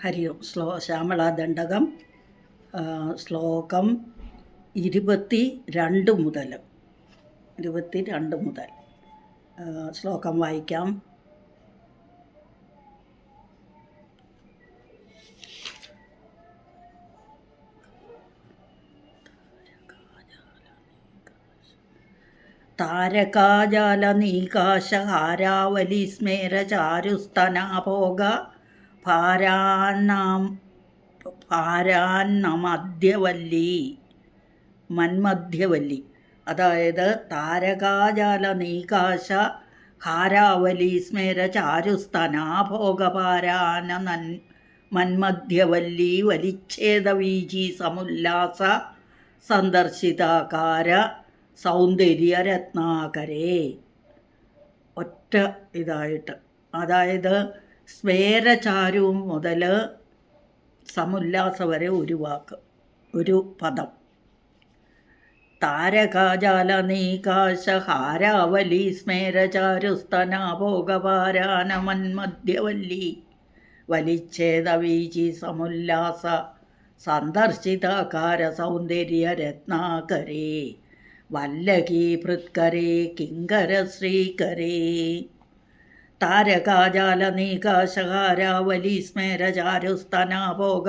ഹരി ഓം ശ്ലോ ശ്യാമളാദണ്ഡകം ശ്ലോകം ഇരുപത്തി രണ്ട് മുതൽ ഇരുപത്തി രണ്ട് മുതൽ. ശ്ലോകം വായിക്കാം. താരകാജാല നീകാശ ഹാരാവലി സ്മേരചാരുസ്തനാഭോഗ ഭാരാന്നമധ്യവല്ലി മന്മധ്യവല്ലി. അതായത് താരകാജാല നീകാശ ഹാരാവലി സ്മേര ചാരുസ്തനാഭോഗപാരാന നൻ മന്മധ്യവല്ലി വലിച്ഛേദവീജി സമുല്ലാസ സന്ദർശിതാകാര സൗന്ദര്യരത്നാകരേ. ഒറ്റ ഇതായിട്ട്. അതായത് സ്മേരചാരു മുതൽ സമുല്ലാസ വരെ ഒരു വാക്ക് ഒരു പദം. താരകാജാല നീകാശഹാരാവലി സ്മേരചാരുസ്തനാഭോഗപാരാനമന്മധ്യവല്ലി വലിച്ഛേദവീചി സമുല്ലാസ സന്ദർശിതാകാര സൗന്ദര്യ രത്നാകരേ വല്ലകീ ഭൃത്കരേ കിങ്കര ശ്രീകരേ താരകാജാല നീകാശഹാരാവലി സ്മേരചാരുസ്തനാഭോഗ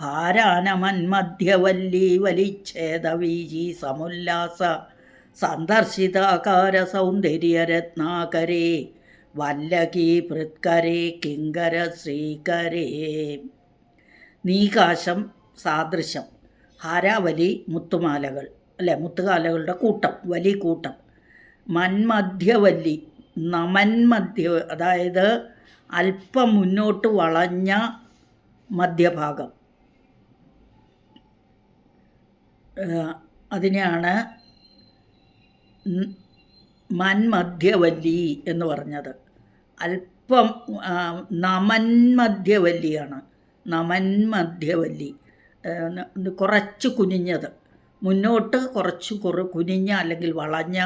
ഭാരാനമന്മധ്യവല്ലി വലിച്ഛേദവീജി സമുല്ലാസ. സന്ദർശിതാകാര സൗന്ദര്യരത്നാകരേ വല്ലകി പൃത്കരേ കിങ്കര ശ്രീകരേ നീകാശം സാദൃശ്യം. ഹാരാവലി മുത്തുമാലകൾ. അല്ലെ മുത്തുകാലകളുടെ കൂട്ടം വലി കൂട്ടം മന്മധ്യവല്ലി നമന്മധ്യ അതായത് അല്പം മുന്നോട്ട് വളഞ്ഞ മധ്യഭാഗം. അതിനെയാണ് മന്മധ്യവല്ലി എന്ന് പറഞ്ഞത്. അല്പം നമന്മധ്യവല്ലിയാണ് നമന്മധ്യവല്ലി കുറച്ച് കുനിഞ്ഞത്. മുന്നോട്ട് കുറച്ച് കുറു കുനിഞ്ഞ അല്ലെങ്കിൽ വളഞ്ഞ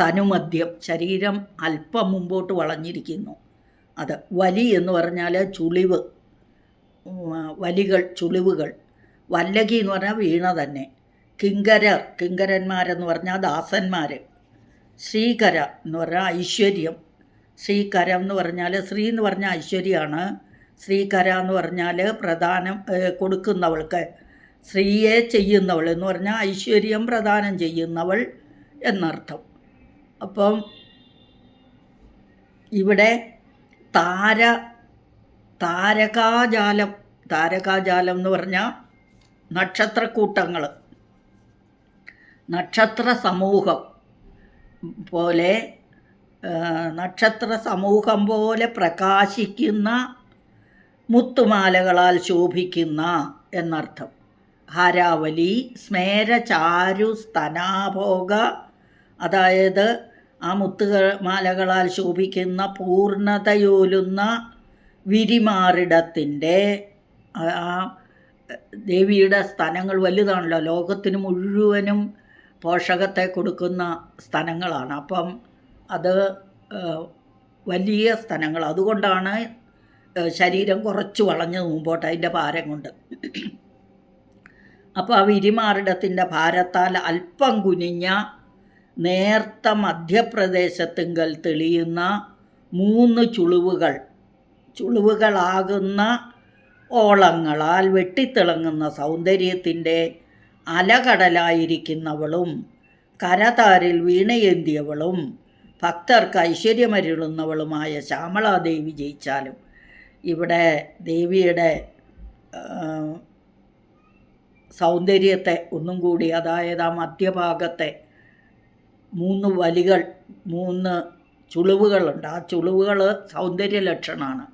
തനുമധ്യം ശരീരം അല്പം മുമ്പോട്ട് വളഞ്ഞിരിക്കുന്നു. അത് വലി എന്ന് പറഞ്ഞാൽ ചുളിവ്. വലികൾ ചുളിവുകൾ. വല്ലകി എന്ന് പറഞ്ഞാൽ വീണ തന്നെ. കിങ്കരർ കിങ്കരന്മാരെന്ന് പറഞ്ഞാൽ ദാസന്മാർ ശ്രീകര എന്ന് പറഞ്ഞാൽ ഐശ്വര്യം. ശ്രീകര എന്ന് പറഞ്ഞാൽ ശ്രീ എന്ന് പറഞ്ഞാൽ ഐശ്വര്യമാണ് ശ്രീകര എന്ന് പറഞ്ഞാൽ പ്രധാനം കൊടുക്കുന്നവൾക്ക്. സ്ത്രീയെ ചെയ്യുന്നവൾ എന്ന് പറഞ്ഞാൽ ഐശ്വര്യം പ്രദാനം ചെയ്യുന്നവൾ എന്നർത്ഥം. അപ്പം ഇവിടെ താര താരകാജാലം താരകാജാലം എന്ന് പറഞ്ഞാൽ നക്ഷത്രക്കൂട്ടങ്ങൾ നക്ഷത്ര സമൂഹം പോലെ നക്ഷത്ര സമൂഹം പോലെ പ്രകാശിക്കുന്ന മുത്തുമാലകളാൽ ശോഭിക്കുന്ന എന്നർത്ഥം. ഹാരാവലി സ്മേരചാരു സ്തനാഭോഗ അതായത് ആ മുത്തുക മാലകളാൽ ശോഭിക്കുന്ന പൂർണതയോലുന്ന വിരിമാറിടത്തിന്റെ ആ- ദേവിയുടെ സ്ഥലങ്ങൾ വലുതാണല്ലോ. ലോകത്തിന് മുഴുവനും പോഷകത്തെ കൊടുക്കുന്ന സ്ഥലങ്ങളാണ് അപ്പം അത് വലിയ സ്ഥലങ്ങൾ അതുകൊണ്ടാണ് ശരീരം കുറച്ച് വളഞ്ഞ് മുമ്പോട്ട് അതിന്റെ ഭാരം കൊണ്ട്. അപ്പോൾ ആ വിരിമാറിടത്തിന്റെ ഭാരത്താൽ അല്പം കുനിഞ്ഞ നേർത്ത മധ്യപ്രദേശത്തിങ്കൽ തെളിയുന്ന മൂന്ന് ചുളിവുകൾ. ചുളിവുകളാകുന്ന ഓളങ്ങളാൽ വെട്ടിത്തിളങ്ങുന്ന സൗന്ദര്യത്തിന്റെ അലകടലായിരിക്കുന്നവളും കരതാരിൽ വീണയേന്തിയവളും ഭക്തർക്ക് ഐശ്വര്യമരുളുന്നവളുമായ ശ്യാമളാദേവി ജയിച്ചാലും. ഇവിടെ ദേവിയുടെ സൗന്ദര്യത്തെ ഒന്നും കൂടി അതായത് ആ മധ്യഭാഗത്തെ മൂന്ന് വലികൾ മൂന്ന് ചുളിവുകളുണ്ട്. ആ ചുളിവുകൾ സൗന്ദര്യ ലക്ഷണമാണ്.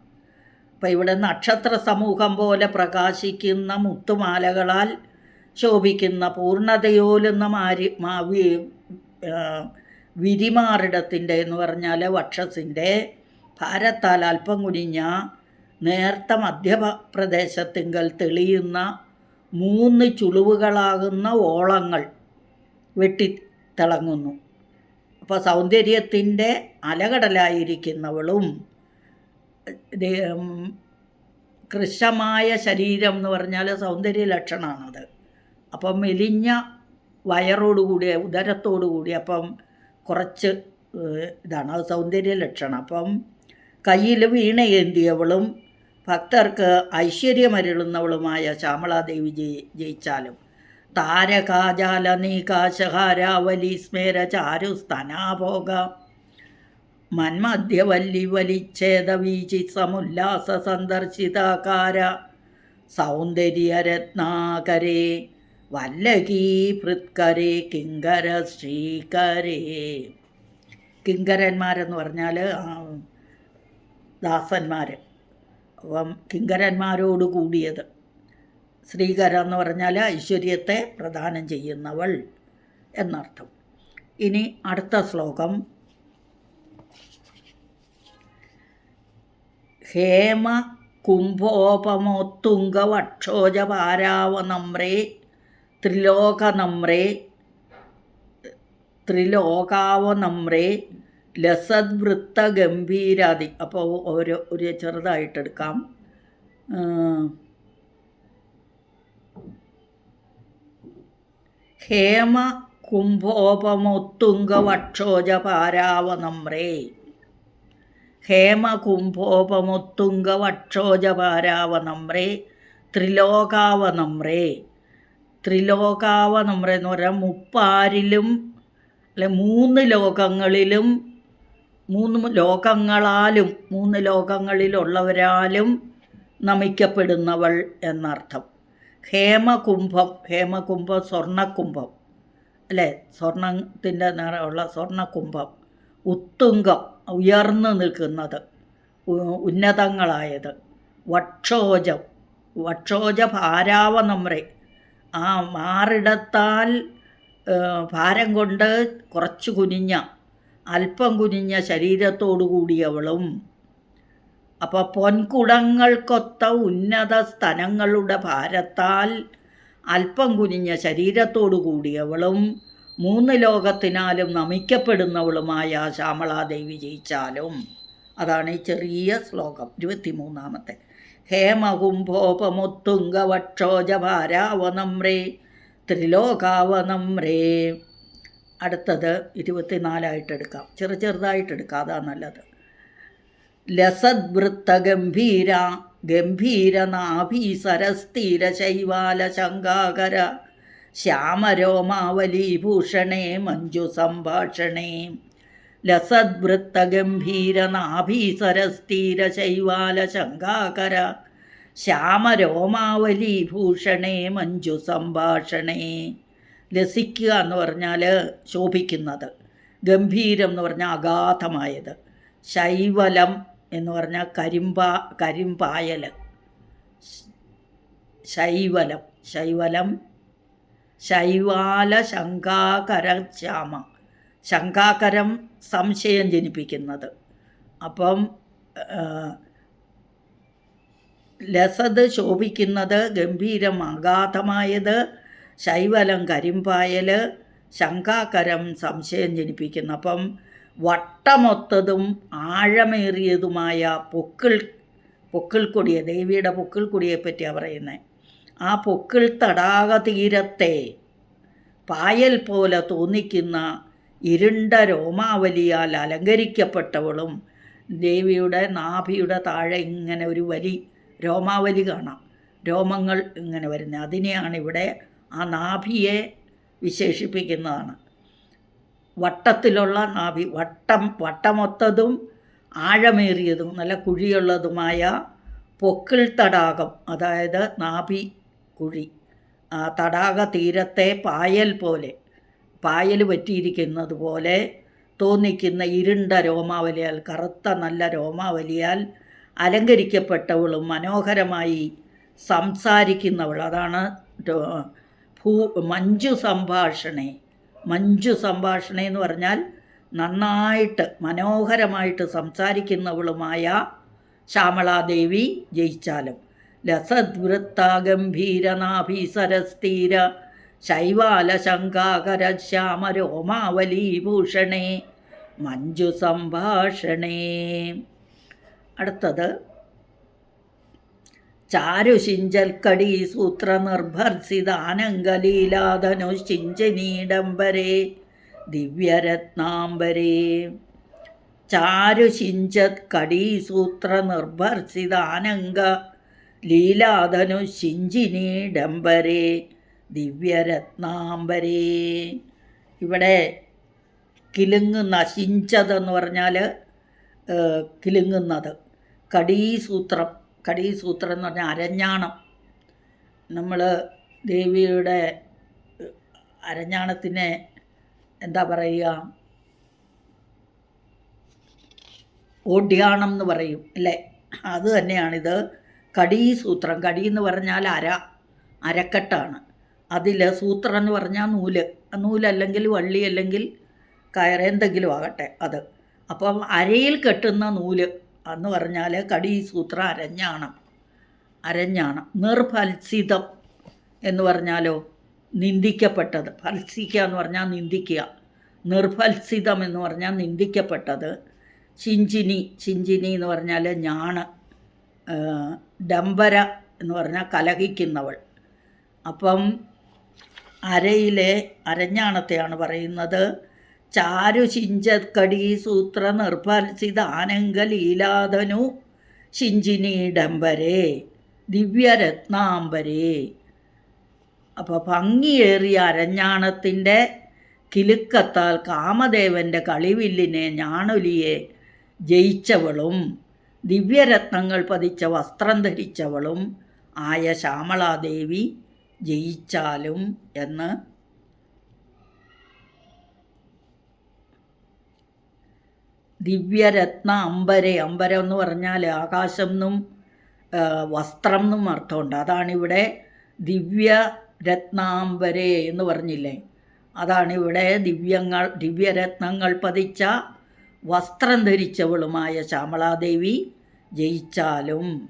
അപ്പം ഇവിടെ നക്ഷത്ര സമൂഹം പോലെ പ്രകാശിക്കുന്ന മുത്തുമാലകളാൽ ശോഭിക്കുന്ന പൂർണതയോലുന്ന മാരി മാവി വിരിമാറിടത്തിന്റെ എന്ന് പറഞ്ഞാൽ വക്ഷസിന്റെ ഭാരത്താൽ അല്പം കുനിഞ്ഞ നേർത്ത മധ്യപ്രദേശത്തിങ്കൽ തെളിയുന്ന മൂന്ന് ചുളിവുകളാകുന്ന ഓളങ്ങൾ വെട്ടിത്തിളങ്ങുന്നു. അപ്പോൾ സൗന്ദര്യത്തിന്റെ അലകടലായിരിക്കുന്നവളും കൃശമായ ശരീരം എന്ന് പറഞ്ഞാൽ സൗന്ദര്യ ലക്ഷണമാണത് അപ്പം മെലിഞ്ഞ വയറോടുകൂടിയ ഉദരത്തോടുകൂടി അപ്പം കുറച്ച് ഇതാണ് അത് സൗന്ദര്യ ലക്ഷണം. അപ്പം കയ്യിൽ വീണയേന്തിയവളും ഭക്തർക്ക് ഐശ്വര്യമരുളുന്നവളുമായ ശ്യാമളാദേവി ജയി ജയിച്ചാലും താരകാജാല സ്മേരചാരുസ്തനാഭോഗ സ്മേര ചാരു സ്തനാഭോഗ മന്മധ്യവല്ലി വലിച്ഛേദവീചി സമുല്ലാസ സന്ദർശിതാകാര സൗന്ദര്യരത്നാകരേ വല്ലകീ പൃത്കരേ കിങ്കര ശ്രീകരേ കിങ്കരന്മാരെന്ന് പറഞ്ഞാൽ ദാസന്മാർ അപ്പം കിങ്കരന്മാരോട് കൂടിയത് ശ്രീകര എന്ന് പറഞ്ഞാൽ ഐശ്വര്യത്തെ പ്രദാനം ചെയ്യുന്നവൾ എന്നർത്ഥം. ഇനി അടുത്ത ശ്ലോകം. ഹേമ കുംഭോപമോത്തുംഗവക്ഷോജപാരാവനമ്രേ ത്രിലോകനമ്രേ ത്രിലോകാവനമ്രേ ലസദ്വൃത്ത ഗംഭീരാദി അപ്പോൾ ഒരു ഒരു ചെറുതായിട്ടെടുക്കാം ഹേമ കുംഭോപമൊത്തുങ്കവക്ഷോജപാരാവനമ്രേ ഹേമ കുംഭോപമൊത്തുങ്കവക്ഷോജപാരാവനമ്രേ ത്രിലോകാവനമ്രേ ത്രിലോകാവനമ്ര എന്ന് പറഞ്ഞാൽ മുപ്പാരിലും അല്ലെ മൂന്ന് ലോകങ്ങളിലും മൂന്ന് ലോകങ്ങളാലും മൂന്ന് ലോകങ്ങളിലുള്ളവരാലും നമിക്കപ്പെടുന്നവൾ എന്നർത്ഥം. ഹേമകുംഭം ഹേമകുംഭം സ്വർണകുംഭം അല്ലേ? സ്വർണത്തിന്റെ നിറമുള്ള സ്വർണകുംഭം ഉത്തുംഗം ഉയർന്നു നിൽക്കുന്നത് ഉന്നതങ്ങളായത് വക്ഷോജം വക്ഷോജ ഭാരാവനമ്രെ ആ മാറിടത്താൽ ഭാരം കൊണ്ട് കുറച്ച് കുനിഞ്ഞ അല്പം കുനിഞ്ഞ ശരീരത്തോടു കൂടിയവളും അപ്പോൾ പൊൻകുടങ്ങൾക്കൊത്ത ഉന്നത സ്തനങ്ങളുടെ ഭാരത്താൽ അല്പം കുനിഞ്ഞ ശരീരത്തോടു കൂടിയവളും മൂന്ന് ലോകത്തിനാലും നമിക്കപ്പെടുന്നവളുമായ ശ്യാമളാദേവി ജയിച്ചാലും. അതാണ് ഈ ചെറിയ ശ്ലോകം ഇരുപത്തിമൂന്നാമത്തെ. ഹേമകുംഭോപമുത്തുംഗവക്ഷോജഭാരാവനമ്രേ ത്രിലോകാവനമ്രേ. അടുത്തത് ഇരുപത്തിനാലായിട്ടെടുക്കാം ചെറു ചെറുതായിട്ടെടുക്കാം അതാണ് നല്ലത്. ലസദ്വൃത്ത ഗംഭീരനാഭീസരസ്ഥിരശൈവാലശങ്കാകര ഗംഭീരനാഭീസരസ്ഥിര ശൈവാല ശങ്കാകര ശ്യാമരോമാവലീഭൂഷണേ മഞ്ജുസംഭാഷണേ. സംഭാഷണേ ലസദ്വൃത്ത ഗംഭീരനാഭീസരസ്ഥിര ശൈവാല ശങ്കാകര ശ്യാമരോമാവലീഭൂഷണേ മഞ്ജു സംഭാഷണേ ലസിക്കുക എന്ന് പറഞ്ഞാൽ ശോഭിക്കുന്നത് ഗംഭീരം എന്ന് പറഞ്ഞാൽ അഗാധമായത്. ശൈവലം എന്ന് പറഞ്ഞാൽ കരിമ്പ കരിമ്പായൽ. ശൈവലം ശൈവലം ശൈവാല ശങ്കാകര ശ്യാമ. ശങ്കാകരം സംശയം ജനിപ്പിക്കുന്നത്. അപ്പം ലസത് ശോഭിക്കുന്നത് ഗംഭീരം അഗാധമായത് ശൈവലം കരിമ്പായൽ ശങ്കാകരം സംശയം ജനിപ്പിക്കുന്നു. അപ്പം വട്ടമൊത്തതും ആഴമേറിയതുമായ പൊക്കിൾ പൊക്കിൾക്കൊടിയെ ദേവിയുടെ പൊക്കിൾക്കൊടിയെ പറ്റിയാണ് പറയുന്നത് ആ പൊക്കിൾ തടാക തീരത്തെ പായൽ പോലെ തോന്നിക്കുന്ന ഇരുണ്ട രോമാവലിയാൽ അലങ്കരിക്കപ്പെട്ടവളും ദേവിയുടെ നാഭിയുടെ താഴെ ഇങ്ങനെ ഒരു വലി രോമാവലി കാണാം. രോമങ്ങൾ ഇങ്ങനെ വരുന്നത് അതിനെയാണ് ഇവിടെ ആ നാഭിയെ വിശേഷിപ്പിക്കുന്നതാണ്. വട്ടത്തിലുള്ള നാഭി വട്ടം വട്ടമൊത്തതും ആഴമേറിയതും നല്ല കുഴിയുള്ളതുമായ പൊക്കിൾ തടാകം അതായത് നാഭി കുഴി. ആ തടാക തീരത്തെ പായൽ പോലെ പായൽ പറ്റിയിരിക്കുന്നത് പോലെ തോന്നിക്കുന്ന ഇരുണ്ട രോമാവലിയാൽ കറുത്ത നല്ല രോമാവലിയാൽ അലങ്കരിക്കപ്പെട്ടവളും മനോഹരമായി സംസാരിക്കുന്നവൾ. അതാണ് ഭൂ മഞ്ജു സംഭാഷണേ. മഞ്ജു സംഭാഷണ എന്ന് പറഞ്ഞാൽ നന്നായിട്ട് മനോഹരമായിട്ട് സംസാരിക്കുന്നവളുമായ ശ്യാമളാദേവി ജയിച്ചാലും. ലസദ്വൃത്ത ഗംഭീരനാഭീസരസ്ഥിര ശൈവാല ശങ്കാകര ശ്യാമ രോമാവലീഭൂഷണേ മഞ്ജു സംഭാഷണേ. അടുത്തത് ചാരുശിഞ്ചൽക്കടി സൂത്രനിർഭർസിതാനങ്കലീലാധനു ശിഞ്ചനീഡംബരേ ദിവ്യരത്നാംബരേ. ചാരുശിഞ്ചത് സൂത്ര സൂത്രനിർഭർസിതാനങ്ക ലീലാധനു ശിഞ്ചിനീഡംബരേ ദിവ്യരത്നാംബരേ. ഇവിടെ കിലുങ്ങുന്ന ശിഞ്ചതെന്ന് പറഞ്ഞാൽ കിലുങ്ങുന്നത്. കടീസൂത്രം കടീസൂത്രം എന്ന് പറഞ്ഞാൽ അരഞ്ഞാണം. നമ്മൾ ദേവിയുടെ അരഞ്ഞാണത്തിനെ എന്താ പറയുക? ഓഡ്യാണം എന്ന് പറയും അല്ലേ? അത് തന്നെയാണിത്. കടീസൂത്രം കടി എന്ന് പറഞ്ഞാൽ അര അരക്കെട്ടാണ്. അതിൽ സൂത്രം എന്ന് പറഞ്ഞാൽ നൂൽ. നൂലല്ലെങ്കിൽ വള്ളി അല്ലെങ്കിൽ കയറ് എന്തെങ്കിലും ആകട്ടെ അത്. അപ്പം അരയിൽ കെട്ടുന്ന നൂൽ എന്ന് പറഞ്ഞാൽ കടീസൂത്രം അരഞ്ഞാണം. അരഞ്ഞാണം. നിർഫൽസിതം എന്ന് പറഞ്ഞാലോ നിന്ദിക്കപ്പെട്ടത്. ഫൽസിക്കുക എന്ന് പറഞ്ഞാൽ നിന്ദിക്കുക. നിർഫൽസിതം എന്ന് പറഞ്ഞാൽ നിന്ദിക്കപ്പെട്ടത്. ചിഞ്ചിനി ചിഞ്ചിനി എന്ന് പറഞ്ഞാൽ ഞാണ്. ഡംബര എന്ന് പറഞ്ഞാൽ കലഹിക്കുന്നവൾ. അപ്പം അരയിലെ അരഞ്ഞാണത്തെയാണ് പറയുന്നത്. ചാരു ചിഞ്ചക്കടി സൂത്ര നിർഫൽസിത ആനങ്കലീലാധനു ശിഞ്ചിനി ദിവ്യരത്നാം ദിവ്യരത്നാംബരേ. അപ്പോൾ ഭംഗിയേറിയ അരഞ്ഞാണത്തിന്റെ കിലുക്കത്താൽ കാമദേവന്റെ കളിവില്ലിനെ ഞാണൊലിയെ ജയിച്ചവളും ദിവ്യരത്നങ്ങൾ പതിച്ച വസ്ത്രം ധരിച്ചവളും ആയ ശ്യാമളാദേവി ജയിച്ചാലും എന്ന് ദിവ്യരത്ന അമ്പരെ അമ്പരം എന്ന് പറഞ്ഞാൽ ആകാശം എന്നും വസ്ത്രം എന്നും അർത്ഥമുണ്ട്. അതാണിവിടെ ദിവ്യ രത്നാംബരെ എന്ന് പറഞ്ഞില്ലേ? അതാണിവിടെ ദിവ്യങ്ങൾ ദിവ്യരത്നങ്ങൾ പതിച്ച വസ്ത്രം ധരിച്ചവളുമായ ശ്യാമളാദേവി ജയിച്ചാലും.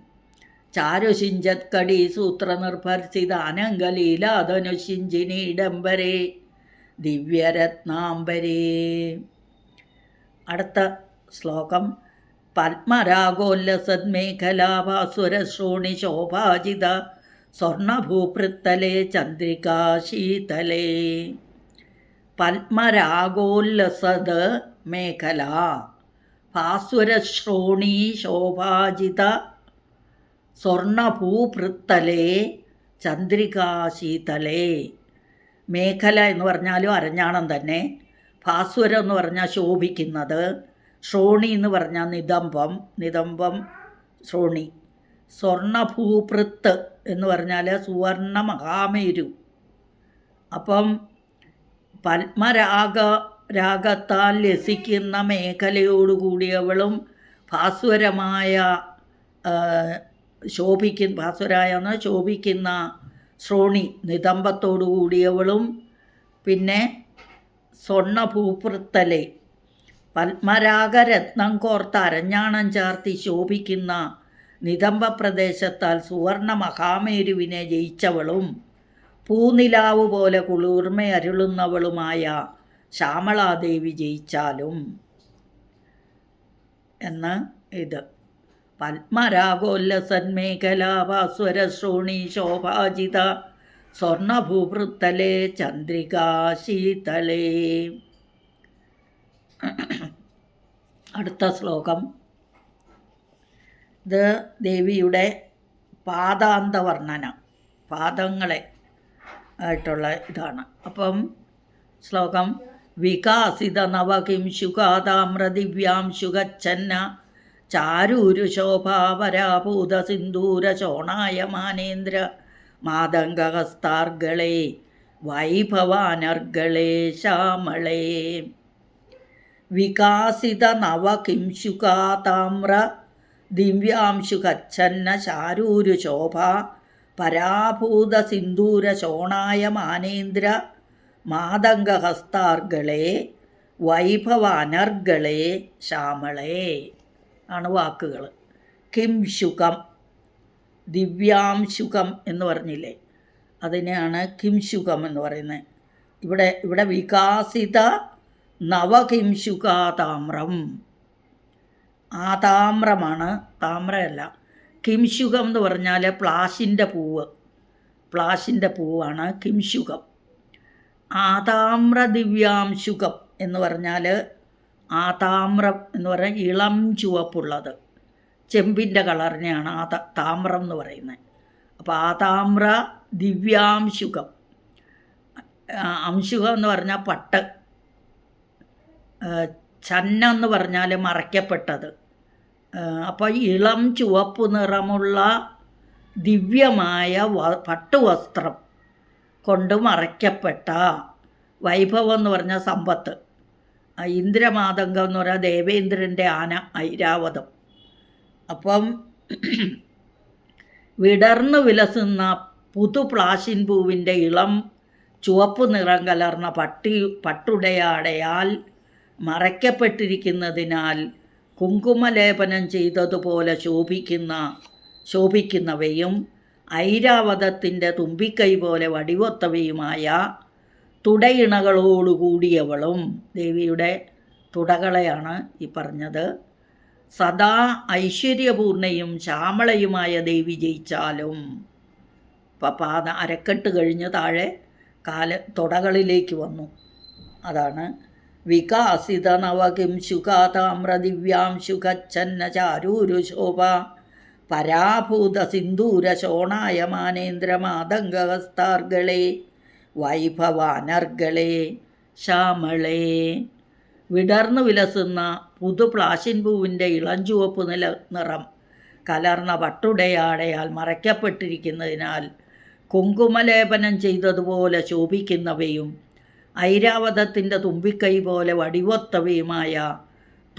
ചാരുശിഞ്ചത്കടി സൂത്രനിർഭർസിത അനങ്കലീലാധനുശിഞ്ചിനീഡംബരേ ദിവ്യരത്നാംബരേ. അടുത്ത ശ്ലോകം. പത്മരാഗോല്ലസന്മേഖലാഭാസുരശ്രോണി ശോഭാജിത സ്വർണഭൂപൃത്തലേ ചന്ദ്രികാശീതലേ പത്മരാഗോല്ലസത് മേഖല ഭാസുരശ്രോണി ശോഭാജിത സ്വർണഭൂപൃത്തലേ ചന്ദ്രികാശീതലേ മേഖല എന്ന് പറഞ്ഞാലും അരഞ്ഞാണം തന്നെ. ഭാസ്വരം എന്ന് പറഞ്ഞാൽ ശോഭിക്കുന്നത്. ശ്രോണി എന്ന് പറഞ്ഞാൽ നിതംബം. നിതംബം ശ്രോണി. സ്വർണഭൂപൃത്ത് എന്ന് പറഞ്ഞാൽ സുവർണ മഹാമേരു അപ്പം പത്മരാഗ രാഗത്താൽ ലസിക്കുന്ന മേഖലയോടുകൂടിയവളും ഭാസ്വരമായ ശോഭിക്കുന്ന ഭാസ്വരായ ശോഭിക്കുന്ന ശ്രോണി നിതംബത്തോടു കൂടിയവളും. പിന്നെ സ്വർണഭൂപൃത്തലെ പത്മരാഗരത്നം കോർത്ത് അരഞ്ഞാണം ചാർത്തി ശോഭിക്കുന്ന നിതംബ പ്രദേശത്താൽ സുവർണ മഹാമേരുവിനെ ജയിച്ചവളും പൂനിലാവ് പോലെ കുളിർമയരുളുന്നവളുമായ ശ്യാമളാദേവി ജയിച്ചാലും. എന്ന് ഇത്. പത്മരാഗോല്ലസന്മേഖലാഭാസ്വരശ്രോണി ശോഭാജിത സ്വർണഭൂപൃത്തലേ ചന്ദ്രികാശീതലേ അടുത്ത ശ്ലോകം. ഇത് ദേവിയുടെ പാദാന്തവർണന പാദങ്ങളെ ആയിട്ടുള്ള ഇതാണ്. അപ്പം ശ്ലോകം വികാസിത നവകിം നവകിംശുകാതാമ്രദിവ്യാം ശുഗച്ഛന്ന ചാരൂരു സിന്ദൂര സിന്ദൂര ശോണായമാനേന്ദ്ര മാതംഗഹസ്താർഗളെ വൈഭവാനർഗളേ ശ്യാമളേ. വികാസിത നവകിംശുകാതാമ്ര ദിവ്യാംശുകച്ഛന്ന ശാരൂരു ശോഭ പരാഭൂത സിന്ദൂര ശോണായമാനേന്ദ്ര മാതംഗഹസ്താർഗളെ വൈഭവാനർഗളെ ശ്യാമളേ. ആണ് വാക്കുകൾ കിംശുകം. ദിവ്യാംശുകം എന്ന് പറഞ്ഞില്ലേ? അതിനെയാണ് കിംശുഖം എന്ന് പറയുന്നത്. ഇവിടെ ഇവിടെ വികാസിത നവകിംശുകാതാമ്രം. ആ താമ്രമാണ് താമ്രമല്ല കിംശുഖം എന്ന് പറഞ്ഞാൽ പ്ലാശിന്റെ പൂവ്. പ്ലാശിന്റെ പൂവാണ് കിംശുഖം ആതാമ്ര ദിവ്യാംശുഖം എന്ന് പറഞ്ഞാൽ ആതാമ്രം എന്ന് പറഞ്ഞാൽ ഇളം ചുവപ്പുള്ളത്. ചെമ്പിന്റെ കളറിനെയാണ് ആ താമ്രം എന്ന് പറയുന്നത്. അപ്പോൾ ആതാമ്ര ദിവ്യാംശുകം ദിവ്യാംശുഖം. അംശുകം എന്ന് പറഞ്ഞാൽ പട്ട്. ചന്ന എന്ന് പറഞ്ഞാൽ മറയ്ക്കപ്പെട്ടത്. അപ്പോൾ ഇളം ചുവപ്പ് നിറമുള്ള ദിവ്യമായ പട്ടുവസ്ത്രം കൊണ്ട് മറയ്ക്കപ്പെട്ട വൈഭവം എന്ന് പറഞ്ഞാൽ സമ്പത്ത്. ആ ഇന്ദ്രമാതംഗം എന്ന് പറഞ്ഞാൽ ദേവേന്ദ്രന്റെ ആന ഐരാവതം. അപ്പം വിടർന്നു വിലസുന്ന പുതു പ്ലാശിൻ പൂവിന്റെ ഇളം ചുവപ്പ് നിറം കലർന്ന പട്ടി പട്ടുടയാടയാൽ മറയ്ക്കപ്പെട്ടിരിക്കുന്നതിനാൽ കുങ്കുമലേപനം ചെയ്തതുപോലെ ശോഭിക്കുന്ന ശോഭിക്കുന്നവയും ഐരാവതത്തിന്റെ തുമ്പിക്കൈ പോലെ വടിവൊത്തവയുമായ തുടയിണകളോടുകൂടിയവളും ദേവിയുടെ തുടകളെയാണ് ഈ പറഞ്ഞത്. സദാ ഐശ്വര്യപൂർണയും ശ്യാമളയുമായ ദേവി ജയിച്ചാലും. ഇപ്പം പാത അരക്കെട്ട് കഴിഞ്ഞ് താഴെ കാല തുടകളിലേക്ക് വന്നു. അതാണ്. വികാസിത നവകിം ശുഖാതാമ്ര ദിവ്യാം ശുഖച്ഛന്ന ചാരൂരു ശോഭ. പരാഭൂത സിന്ദൂര ശോണായ മാനേന്ദ്ര മാതംഗഹസ്താർഗളെ. വൈഭവാനർഗളെ. ശ്യാമളേ. വിടർന്നു വിലസുന്ന പുതു പ്ലാശിൻ പൂവിന്റെ ഇളഞ്ചുവപ്പ് നില നിറം. കലർന്ന വട്ടുടയാടയാൽ മറയ്ക്കപ്പെട്ടിരിക്കുന്നതിനാൽ കുങ്കുമലേപനം ചെയ്തതുപോലെ ശോഭിക്കുന്നവയും ഐരാവതത്തിന്റെ തുമ്പിക്കൈ പോലെ വടിവൊത്തവയുമായ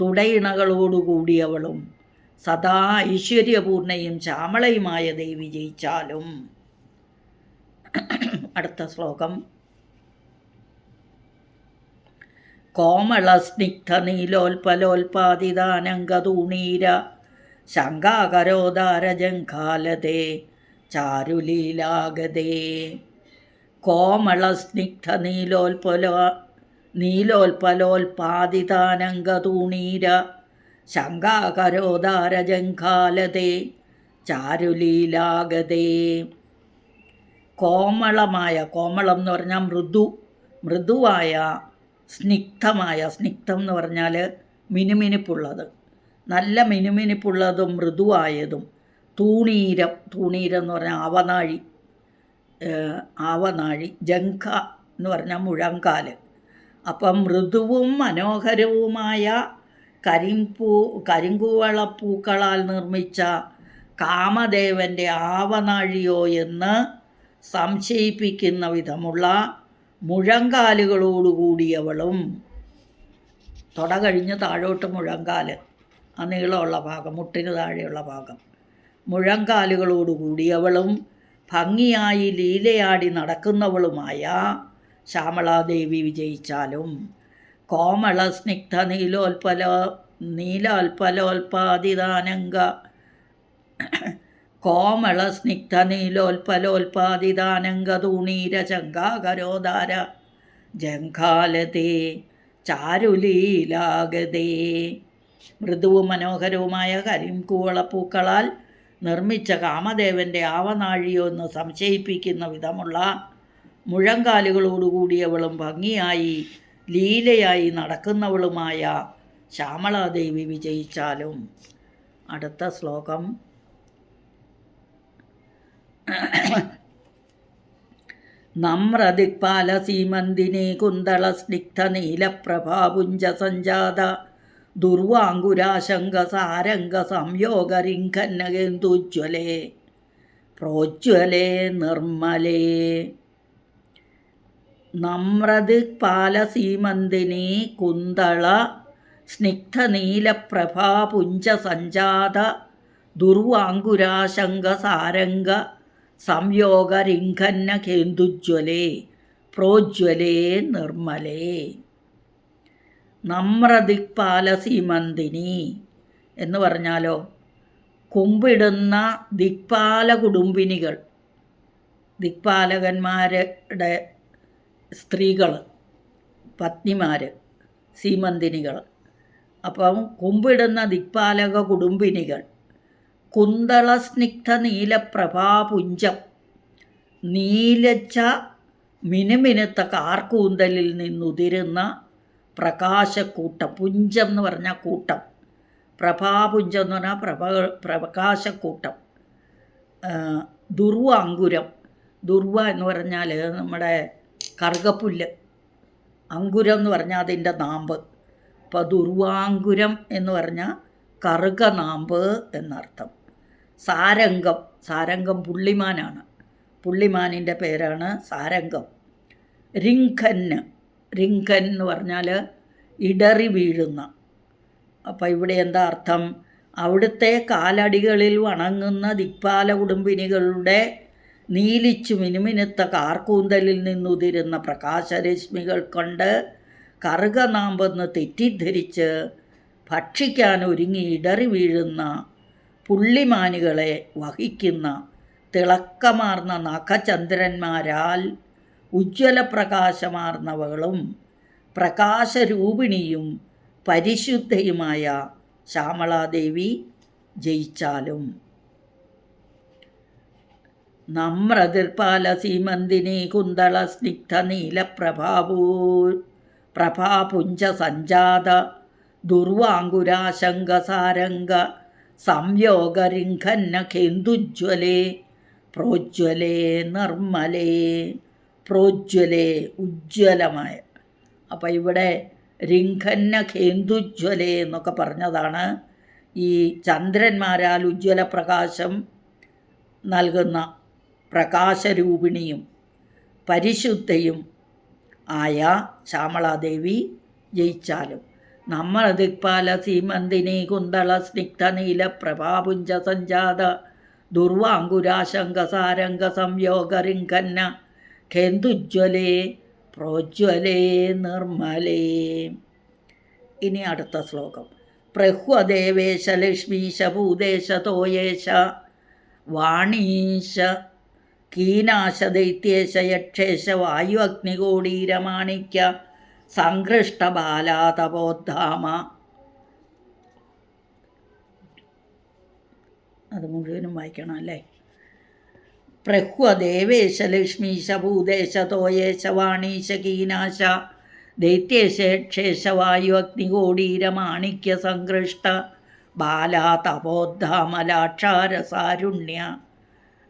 തുടയിണകളോടുകൂടിയവളും സദാ ഐശ്വര്യപൂർണയും ശ്യാമളയുമായ ദേവി ജയിച്ചാലും. അടുത്ത ശ്ലോകം. കോമളസ്നിഗ്ധനീലോൽപലോൽപാദിതാനങ്കതൂണീര ശങ്കാകരോദാരജങ്കാലതേ ചാരുലീലാഗതേ. കോമളസ്നിഗ്ധനീലോൽപലോ നീലോൽപലോൽപാദിതാനങ്കതൂണീര ശങ്കാകരോദാരജങ്കാലതേ ചാരുലീലാഗതേ. കോമളമായ കോമളം എന്ന് പറഞ്ഞാൽ മൃദു മൃദുവായ സ്നിഗ്ധമായ സ്നിഗ്ധം എന്ന് പറഞ്ഞാൽ മിനുമിനുപ്പുള്ളത്. നല്ല മിനുമിനുപ്പുള്ളതും മൃദുവായതും തൂണീരം തൂണീരം എന്ന് പറഞ്ഞാൽ ആവനാഴി ആവനാഴി ജങ്ക എന്ന് പറഞ്ഞാൽ മുഴങ്കാൽ. അപ്പം മൃദുവും മനോഹരവുമായ കരിമ്പൂ കരിങ്കൂവളപ്പൂക്കളാൽ നിർമ്മിച്ച കാമദേവന്റെ ആവനാഴിയോ എന്ന് സംശയിപ്പിക്കുന്ന വിധമുള്ള മുഴങ്കാലുകളോടുകൂടിയവളും തുട കഴിഞ്ഞ് താഴോട്ട് മുഴങ്കാൽ ആ നീളമുള്ള ഭാഗം മുട്ടിന് താഴെയുള്ള ഭാഗം. മുഴങ്കാലുകളോടുകൂടിയവളും ഭംഗിയായി ലീലയാടി നടക്കുന്നവളുമായ ശ്യാമളാദേവി വിജയിച്ചാലും കോമള സ്നിഗ്ധ നീലോൽപല നീലോൽപലോൽപാദിതാനങ്ക കോമള സ്നിഗ്ധ നീലോൽപലോൽപാദിതാനങ്കതൂണീരചങ്കാകരോദാര ജങ്കാലതേ ചാരുലീലാഗതേ. മൃദുവും മനോഹരവുമായ കരിംകൂവളപ്പൂക്കളാൽ നിർമ്മിച്ച കാമദേവന്റെ ആവനാഴിയോ എന്ന് സംശയിപ്പിക്കുന്ന വിധമുള്ള മുഴങ്കാലുകളോടുകൂടിയവളും ഭംഗിയായി ലീലയായി നടക്കുന്നവളുമായ ശ്യാമളാദേവി വിജയിച്ചാലും. അടുത്ത ശ്ലോകം. നമ്രദിക്പാലസീമന്തിനി കുന്തള സ്നിഗ്ധ നീലപ്രഭാപുഞ്ച സഞ്ജാത ദുർവാങ്കുരാശങ്ക സാരംഗ സംയോഗരിംഖന്നകേന്ദുജ്വലേ പ്രോജ്വലേ നിർമ്മലേ. നമ്രദിക്പാലസീമന്തിനി കുന്തള സ്നിഗ്ധ നീലപ്രഭാപുഞ്ച സഞ്ജാത ദുർവാങ്കുരാശങ്ക സാരംഗ സംയോഗരിംഖന്ന കേന്ദുജ്വലേ പ്രോജ്വലേ നിർമ്മലേ. നമ്രദിക്പാലസീമന്തിനി എന്ന് പറഞ്ഞാലോ കുമ്പിടുന്ന ദിക്പാല കുടുംബിനികൾ ദിക്പാലകന്മാരുടെ സ്ത്രീകൾ പത്നിമാർ സീമന്തിനികൾ അപ്പം കുമ്പിടുന്ന ദിക്പാലക കുടുംബിനികൾ കുന്തളസ്നിഗ്ധ നീലപ്രഭാപുഞ്ചം നീലച്ച മിനുമിനുത്ത കാർക്കൂന്തലിൽ നിന്നുതിരുന്ന പ്രകാശക്കൂട്ടം പുഞ്ചം എന്ന് പറഞ്ഞാൽ കൂട്ടം. പ്രഭാപുഞ്ചം എന്ന് പറഞ്ഞാൽ പ്രഭ പ്രകാശക്കൂട്ടം. ദുർവ അങ്കുരം ദുർവ എന്ന് പറഞ്ഞാൽ നമ്മുടെ കറുകപ്പുല്ല്. അങ്കുരം എന്ന് പറഞ്ഞാൽ അതിന്റെ നാമ്പ്. അപ്പോൾ ദുർവാങ്കുരം എന്ന് പറഞ്ഞാൽ കറുക നാമ്പ് എന്നർത്ഥം. സാരംഗം. സാരംഗം പുള്ളിമാനാണ്. പുള്ളിമാനിന്റെ പേരാണ് സാരംഗം. റിങ്കന് റിങ്കൻ എന്ന് പറഞ്ഞാൽ ഇടറി വീഴുന്ന. അപ്പോൾ ഇവിടെ എന്താ അർത്ഥം? അവിടുത്തെ കാലടികളിൽ വണങ്ങുന്ന ദിക്പാല കുടുംബിനികളുടെ നീലിച്ചു മിനുമിനുത്ത കാർക്കൂന്തലിൽ നിന്നുതിരുന്ന പ്രകാശരശ്മികൾ കൊണ്ട് കറുകനാമ്പെന്ന് തെറ്റിദ്ധരിച്ച് ഭക്ഷിക്കാൻ ഒരുങ്ങി ഇടറി വീഴുന്ന പുള്ളിമാനുകളെ വഹിക്കുന്ന തിളക്കമാർന്ന നഖചന്ദ്രന്മാരാൽ ഉജ്ജ്വല പ്രകാശമാർന്നവകളും പ്രകാശരൂപിണിയും പരിശുദ്ധയുമായ ശ്യാമളാദേവി ജയിച്ചാലും. നമ്രതിർപാല സീമന്തിനി കുന്തള സ്നിഗ്ധ നീലപ്രഭാപൂ പ്രഭാപുഞ്ച സഞ്ജാത ദുർവാങ്കുരാശങ്കസാരംഗ സംയോഗരിംഖന്ന കേന്ദുജ്വലേ പ്രോജ്വലേ നിർമ്മലേ പ്രോജ്വലേ ഉജ്ജ്വലമായ അപ്പോൾ ഇവിടെ രിംഖന്ന കേന്ദുജ്വലേ എന്നൊക്കെ പറഞ്ഞതാണ് ഈ ചന്ദ്രന്മാരാൽ ഉജ്ജ്വല പ്രകാശം നൽകുന്ന പ്രകാശരൂപിണിയും പരിശുദ്ധയും ആയ ശ്യാമളാദേവി ജയിച്ചാലും. നമ്മൾ ദിക്പാല സീമന്തിനി കുന്തള സ്നിഗ്ധ നീല പ്രഭാപുഞ്ച സഞ്ജാത സാരംഗ സംയോഗരിങ്കന്ന കേന്ദുജ്വലേ പ്രോജ്വലേ നിർമ്മലേ. ഇനി അടുത്ത ശ്ലോകം. പ്രഹ്വദേവേശ ലക്ഷ്മീശ ഭൂദേശ തോയേശ വാണീശ കീനാശ ദൈത്യേശ യക്ഷേശ വായു അഗ്നികോടീരമാണിക്യ സംഘൃഷ്ട ബാലാതപോദ്ധാമ അത് മുഴുവനും വായിക്കണം അല്ലേ? പ്രഹ്വ ദേവേശ ലക്ഷ്മീശ ഭൂദേശ തോയേശ വാണീശ കീനാശ ദൈത്യേശ ക്ഷേശവായു അഗ്നികോടീരമാണിക്യ സംഘൃഷ്ട ബാലാതപോദ്ധാമ ലാക്ഷാരസാരുണ്യ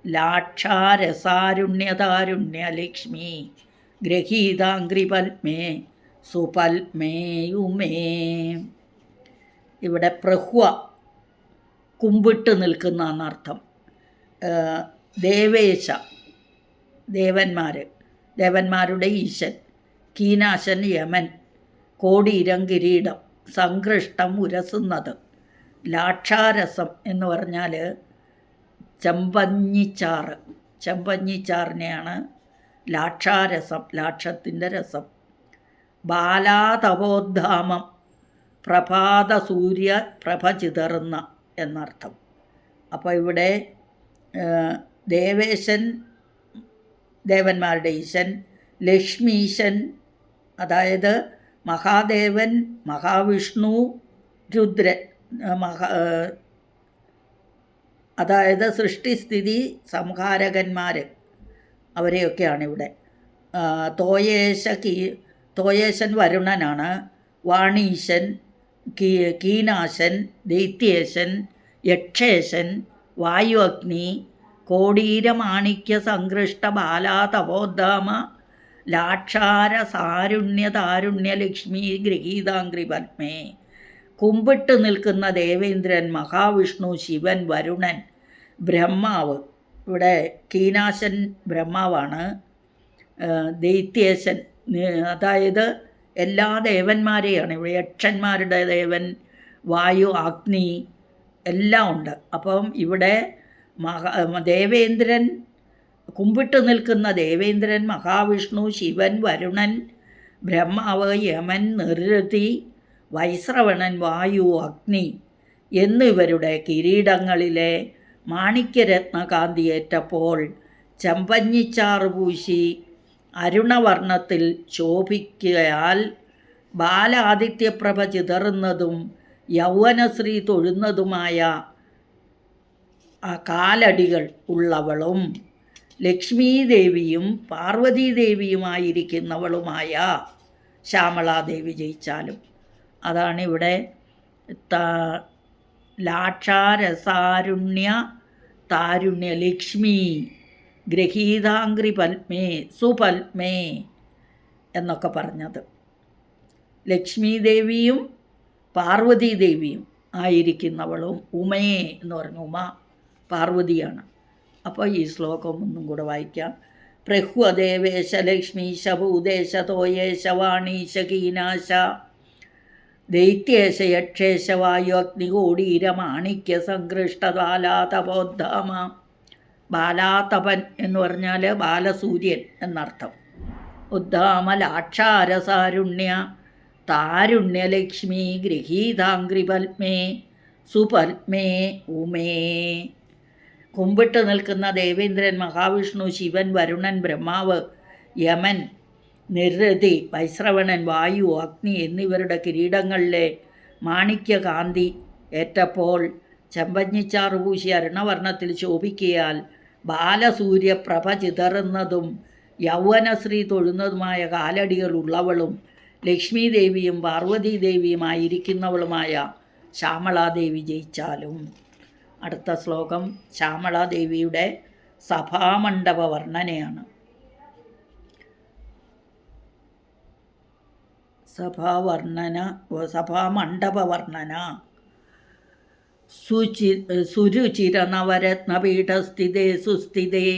ലാക്ഷാരസാരുണ്യതാരുണ്യ ലക്ഷ്മി ഗ്രഹീതാംഗ്രിപത്മേ. സുപൽമേയുമേ. ഇവിടെ പ്രഹ്വ കുമ്പിട്ട് നിൽക്കുന്ന എന്നർത്ഥം ദേവേശ ദേവന്മാർ ദേവന്മാരുടെ ഈശൻ കീനാശൻ യമൻ കോടീരം കിരീടം സംഘൃഷ്ടം ഉരസുന്നത് ലാക്ഷാരസം എന്ന് പറഞ്ഞാൽ ചെമ്പഞ്ഞിച്ചാറ്. ചെമ്പഞ്ഞിച്ചാറിനെയാണ് ലാക്ഷാരസം ലാക്ഷത്തിന്റെ രസം. ബാലാതപോദ്ധാമം. പ്രഭാത സൂര്യ പ്രഭ ചിതറുന്ന എന്നർത്ഥം. അപ്പോൾ ഇവിടെ ദേവേശൻ ദേവന്മാരുടെ ഈശൻ ലക്ഷ്മീശൻ അതായത് മഹാദേവൻ മഹാവിഷ്ണു രുദ്രൻ മഹാ അതായത് സൃഷ്ടിസ്ഥിതി സംഹാരകന്മാർ അവരെയൊക്കെയാണ് ഇവിടെ. തോയേശ കീ തോയേശൻ വരുണനാണ്. വാണീശൻ കീ കീനാശൻ ദൈത്യേശൻ യക്ഷേശൻ വായു അഗ്നി കോടീരമാണിക്യ സംഘൃഷ്ട ബാലാതപോദ്ധാമ ലാക്ഷാര സാരുണ്യ താരുണ്യലക്ഷ്മി ഗൃഹീതാംഗ്രി പത്മേ കുമ്പിട്ട് നിൽക്കുന്ന ദേവേന്ദ്രൻ മഹാവിഷ്ണു ശിവൻ വരുണൻ ബ്രഹ്മാവ്. ഇവിടെ കീനാശൻ ബ്രഹ്മാവാണ്. ദൈത്യേശൻ അതായത് എല്ലാ ദേവന്മാരെയാണ്. ഇവിടെ യക്ഷന്മാരുടെ ദേവൻ വായു അഗ്നി എല്ലാം ഉണ്ട്. അപ്പം ഇവിടെ മഹാ ദേവേന്ദ്രൻ കുമ്പിട്ട് നിൽക്കുന്ന ദേവേന്ദ്രൻ മഹാവിഷ്ണു ശിവൻ വരുണൻ ബ്രഹ്മാവ് യമൻ നിർത്തി വൈശ്രവണൻ വായു അഗ്നി എന്നിവരുടെ കിരീടങ്ങളിലെ മാണിക്യരത്നകാന്തിയേറ്റപ്പോൾ ചമ്പഞ്ഞിച്ചാറ് പൂശി അരുണവർണത്തിൽ ശോഭിക്കയാൽ ബാലാദിത്യപ്രഭ ചിതറുന്നതും യൗവനശ്രീ തൊഴുന്നതുമായ ആ കാലടികൾ ഉള്ളവളും ലക്ഷ്മീദേവിയും പാർവതീദേവിയുമായിരിക്കുന്നവളുമായ ശ്യാമളാദേവി ജയിച്ചാലും. അതാണ് ഇവിടെ ലാക്ഷാരസാരുണ്യ താരുണ്യ ലക്ഷ്മി ഗ്രഹീതാംഗ്രി പത്മേ സുപത്മേ എന്നൊക്കെ പറഞ്ഞത്. ലക്ഷ്മി ദേവിയും പാർവതി ദേവിയും ആയിരിക്കുന്നവളും ഉമയെ എന്ന് പറഞ്ഞു ഉമ പാർവതിയാണ്. അപ്പോൾ ഈ ശ്ലോകം ഒന്നും കൂടെ വായിക്കാം. പ്രഹ്വദേവേശ ലക്ഷ്മീശ ഭൂദേശ തോയേശ വാണീശ കീനാശ ദൈത്യേശ യക്ഷേശ വായു അഗ്നികൂടീരമാണിക്യ സംകൃഷ്ട ബാലാതപോദ്ധാമ ബാലാതപൻ എന്ന് പറഞ്ഞാൽ ബാലസൂര്യൻ എന്നർത്ഥം. ഉദ്ധാമ ലാക്ഷാരസാരുണ്യ താരുണ്യലക്ഷ്മി ഗൃഹീതാംഗ്രി പത്മേ സുപത്മേ ഉമേ. കുമ്പിട്ട് നിൽക്കുന്ന ദേവേന്ദ്രൻ മഹാവിഷ്ണു ശിവൻ വരുണൻ ബ്രഹ്മാവ് യമൻ നിരതി വൈശ്രവണൻ വായു അഗ്നി എന്നിവരുടെ കിരീടങ്ങളിലെ മാണിക്യകാന്തി ഏറ്റപ്പോൾ ചെമ്പഞ്ഞിച്ചാറ് പൂശി അരുണവർണത്തിൽ ശോഭിക്കയാൽ ബാലസൂര്യപ്രഭ ചിതറുന്നതും യൗവനശ്രീ തൊഴുന്നതുമായ കാലടികൾ ഉള്ളവളും ലക്ഷ്മി ദേവിയും പാർവതീ ശ്യാമളാദേവി ജയിച്ചാലും. അടുത്ത ശ്ലോകം ശ്യാമളാദേവിയുടെ സഭാമണ്ഡപ വർണനയാണ് സഭാവർണന സഭാമണ്ഡപ വർണന സുചി സുരുചിര നവരത്നപീഠസ്ഥിതേ സുസ്ഥിതേ.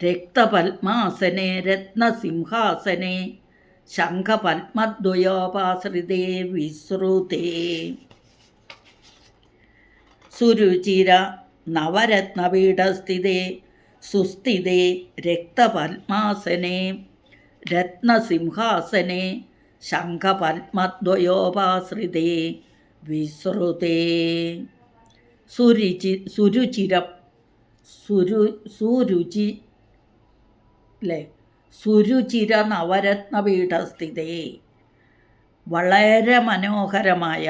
രക്തപത്മാസനെ രത്നസിംഹാസനെ ശംഖപത്മദ്വയോപാശ്രിതേ വിശ്രുതേ. സുരുചിര നവരത്നപീഠസ്ഥിതേ സുസ്ഥിതേ രക്തപത്മാസനെ രത്നസിംഹാസനെ ശംഖപത്മദ്വയോപാശ്രിതേ. വിശ്രുതേ. സുരുചി സുരുചിര സുരു സുരുചി അല്ലേ സുരുചിര നവരത്നപീഠസ്ഥിതേ വളരെ മനോഹരമായ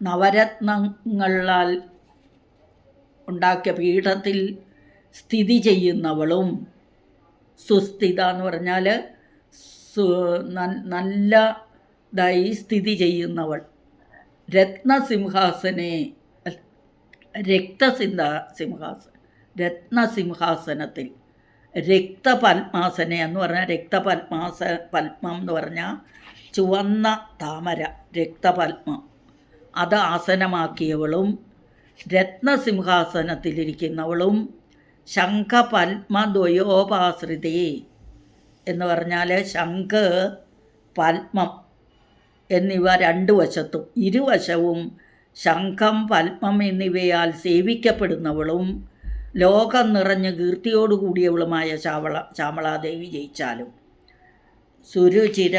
നവരത്നങ്ങളാൽ ഉണ്ടാക്കിയ പീഠത്തിൽ സ്ഥിതി ചെയ്യുന്നവളും സുസ്ഥിത എന്ന് പറഞ്ഞാൽ നല്ലതായി സ്ഥിതി ചെയ്യുന്നവൾ. രത്നസിംഹാസനെ രക്തസിന്ധ സിംഹാസന രത്നസിംഹാസനത്തിൽ. രക്തപത്മാസന എന്ന് പറഞ്ഞാൽ രക്തപത്മാസ പത്മം എന്ന് പറഞ്ഞാൽ ചുവന്ന താമര രക്തപത്മം. അത് ആസനമാക്കിയവളും രത്നസിംഹാസനത്തിലിരിക്കുന്നവളും ശംഖപത്മദ്വയോപാശ്രിതേ എന്ന് പറഞ്ഞാൽ ശംഖ് പത്മം എന്നിവ രണ്ടു വശത്തും. ഇരുവശവും ശംഖം പത്മം എന്നിവയാൽ സേവിക്കപ്പെടുന്നവളും ലോകം നിറഞ്ഞ് കീർത്തിയോടുകൂടിയവളുമായ ചാവള ശ്യാമളാദേവി ജയിച്ചാലും. സുരുചിര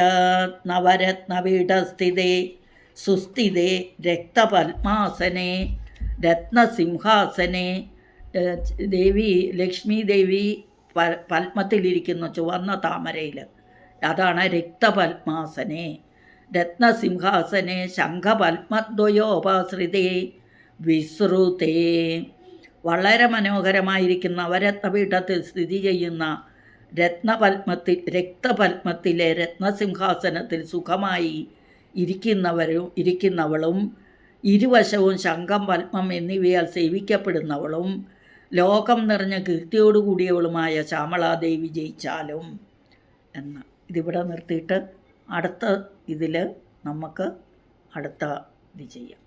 നവരത്നപീഠസ്ഥിതേ സുസ്ഥിതേ രക്തപത്മാസനെ രത്നസിംഹാസനെ ദേവി ലക്ഷ്മി ദേവി പത്മത്തിലിരിക്കുന്ന ചുവന്ന താമരയിൽ അതാണ് രക്തപത്മാസനെ. രത്നസിംഹാസനെ ശംഖപത്മദ്വയോപാശ്രിതേ വിശ്രുതേ. വളരെ മനോഹരമായിരിക്കുന്ന നവരത്നപീഠത്തിൽ സ്ഥിതി ചെയ്യുന്ന രത്നപത്മത്തിൽ രക്തപത്മത്തിലെ രത്നസിംഹാസനത്തിൽ സുഖമായി ഇരിക്കുന്നവരും ഇരിക്കുന്നവളും ഇരുവശവും ശംഖം പത്മം എന്നിവയാൽ സേവിക്കപ്പെടുന്നവളും ലോകം നിറഞ്ഞ കീർത്തിയോടുകൂടിയവളുമായ ശ്യാമളാദേവി ജയിച്ചാലും എന്ന് ഇതിവിടെ നിർത്തിയിട്ട് അടുത്ത ഇതിൽ നമുക്ക് അടുത്ത ഇത് ചെയ്യാം